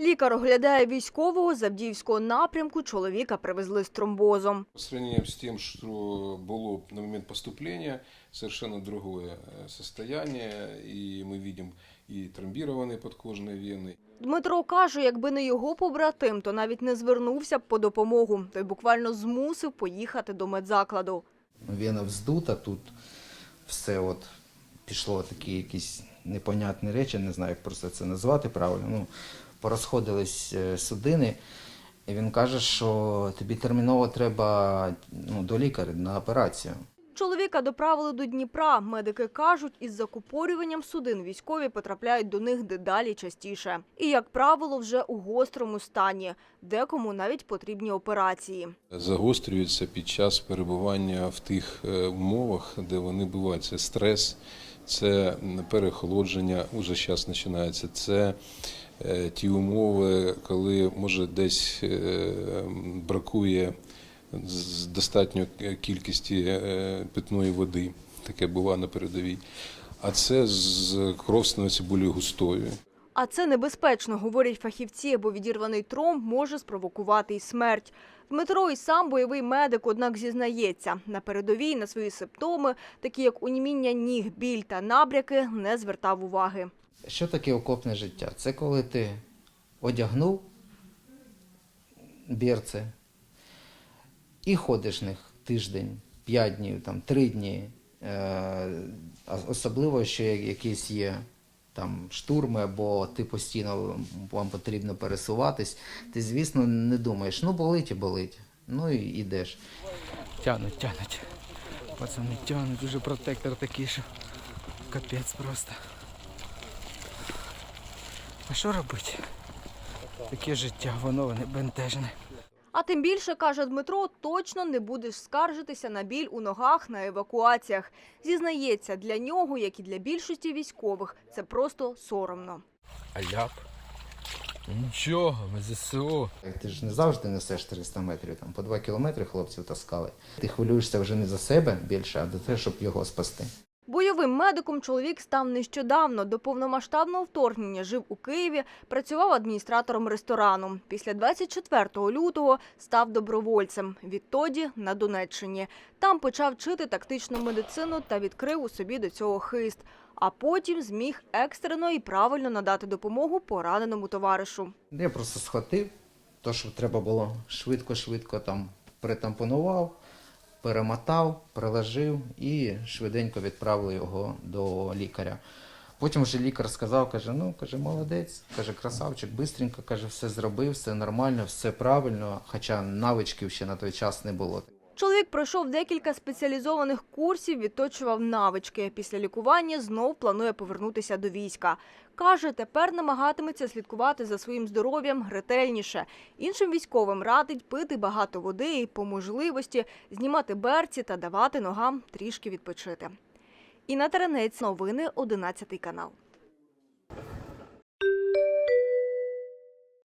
Лікар оглядає військового з Авдіївського напрямку. Чоловіка привезли з тромбозом. По сравнению с тем, что было на момент поступления, совершенно другое э, состояние, и мы видим и тромбированные подкожные вены, Дмитро каже, якби не його побратим, то навіть не звернувся б по допомогу. Той буквально змусив поїхати до медзакладу. Вена вздута, тут все от пішло такі якісь непонятні речі, не знаю, як просто це назвати правильно. Ну, порозходились е, судини, і він каже, що тобі терміново треба ну, до лікаря на операцію. Чоловіка доправили до Дніпра. Медики кажуть, із закупорюванням судин військові потрапляють до них дедалі частіше. І, як правило, вже у гострому стані. Декому навіть потрібні операції. загострюються під час перебування в тих е, умовах, де вони бувають. Це стрес, це перехолодження, уже зараз починається. Це ті умови, коли може десь е, бракує достатньо кількості е, питної води. Таке буває на передовій. А це з кров становиться більш густою. А це небезпечно, говорять фахівці, бо відірваний тромб може спровокувати й смерть. Дмитро і сам бойовий медик, однак зізнається, на передовій на свої симптоми, такі як уніміння ніг, біль та набряки, не звертав уваги. Що таке окопне життя? Це коли ти одягнув бірце і ходиш в них тиждень, п'ять днів, там, три дні. Е, особливо, що якісь є там штурми, або ти постійно вам потрібно пересуватись, ти, звісно, не думаєш, ну болить і болить. Ну і йдеш. Тянуть, тянуть. Пацани тянуть, уже протектор такий, що капець просто. А що робити? Таке життя, воно не бентежне. А тим більше, каже Дмитро, точно не будеш скаржитися на біль у ногах на евакуаціях. Зізнається, для нього, як і для більшості військових, це просто соромно. А як? Нічого, ми ЗСУ. Ти ж не завжди несеш 300 метрів, там по 2 кілометри хлопців таскали. Ти хвилюєшся вже не за себе більше, а за те, щоб його спасти. Бойовим медиком чоловік став нещодавно. До повномасштабного вторгнення жив у Києві, працював адміністратором ресторану. Після 24 лютого став добровольцем. Відтоді на Донеччині. Там почав вчити тактичну медицину та відкрив у собі до цього хист. А потім зміг екстрено і правильно надати допомогу пораненому товаришу. Я просто схватив то, що треба було швидко-швидко там притампонував, перемотав, приложив і швиденько відправили його до лікаря. Потім вже лікар сказав, каже, ну, каже, молодець, каже, красавчик, бистренько, каже, все зробив, все нормально, все правильно, хоча навичків ще на той час не було. Чоловік пройшов декілька спеціалізованих курсів, відточував навички. Після лікування знов планує повернутися до війська. Каже, тепер намагатиметься слідкувати за своїм здоров'ям ретельніше. Іншим військовим радить пити багато води і по можливості знімати берці та давати ногам трішки відпочити. Інна Теренець, новини 11 канал.